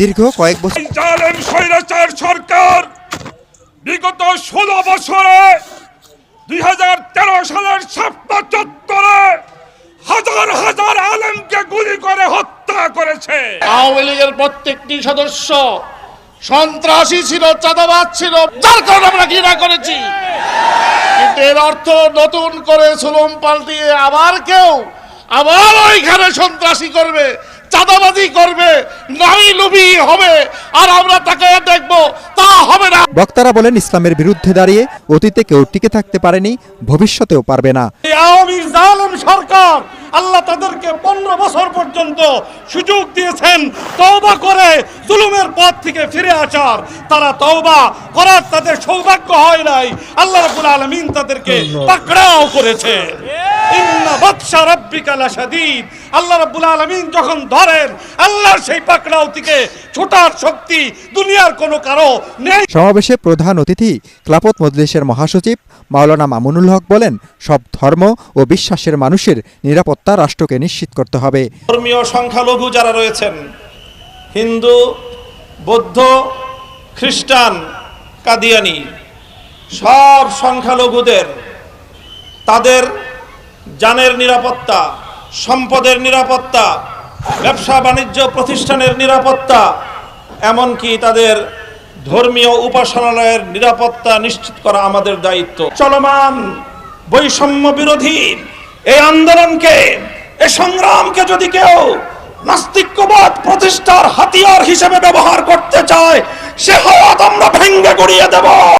দীর্ঘ কয়েক বছর এই জালেম স্বৈরাচার সরকার বিগত ষোলো বছরে দুই হাজার তেরো সালের চত্বরে হাজার হাজার আলেমকে গুলি করে হত্যা করেছে। আওয়ামী লীগের প্রত্যেকটি সদস্য সন্ত্রাসী ছিল চাঁদাবাজ ছিল যার কারণে আমরা ঘৃণা করেছি। কিন্তু এর অর্থ নতুন করে সুলম পাল্টিয়ে আবার কেউ আবার ওইখানে সন্ত্রাসী করবে চাঁদাবাজি করবে নাই হবে আর আমরা তাকে দেখব তা হবে না। বক্তারা বলেন ইসলামের বিরুদ্ধে দাঁড়িয়ে অতীতে কেউ টিকে থাকতে পারেনি ভবিষ্যতেও পারবে না। আওয়ামী জালেম সরকার আল্লাহ তাদেরকে পনেরো বছর পর্যন্ত সুযোগ দিয়েছেন তওবা করে জুলুমের পথ থেকে ফিরে আসার। তারা তওবা করার তাদের সৌভাগ্য হয় নাই। আল্লাহ রাব্বুল আলামিন তাদেরকে পাকড়াও করেছে। আল্লাহ রাব্বুল আলামিন যখন ধরেন আল্লাহর সেই পাকড়াও থেকে ছোটার শক্তি দুনিয়ার কোনো কারও নেই। সমাবেশে প্রধান অতিথি ক্লাপত মজলিসের মহাসচিব মাওলানা মামুনুল হক বলেন সব ধর্ম ও বিশ্বাসের মানুষের নিরাপত্তা রাষ্ট্রকে নিশ্চিত করতে হবে। ধর্মীয় সংখ্যালঘু যারা রয়েছেন হিন্দু বৌদ্ধ খ্রিস্টান কাদিয়ানি সব সংখ্যালঘুদের তাদের জানের নিরাপত্তা, সম্পদের নিরাপত্তা, ব্যবসা বাণিজ্য প্রতিষ্ঠানের নিরাপত্তা, এমনকি তাদের ধর্মীয় উপাসনালয়ের নিরাপত্তা নিশ্চিত করা আমাদের দায়িত্ব। চলমান বৈষম্য বিরোধী এই আন্দোলনকে এই সংগ্রামকে যদি কেউ নাস্তিক্যবাদ প্রতিষ্ঠার হাতিয়ার হিসেবে ব্যবহার করতে চায়, সে হাত আমরা ভেঙ্গে গড়িয়ে দেব।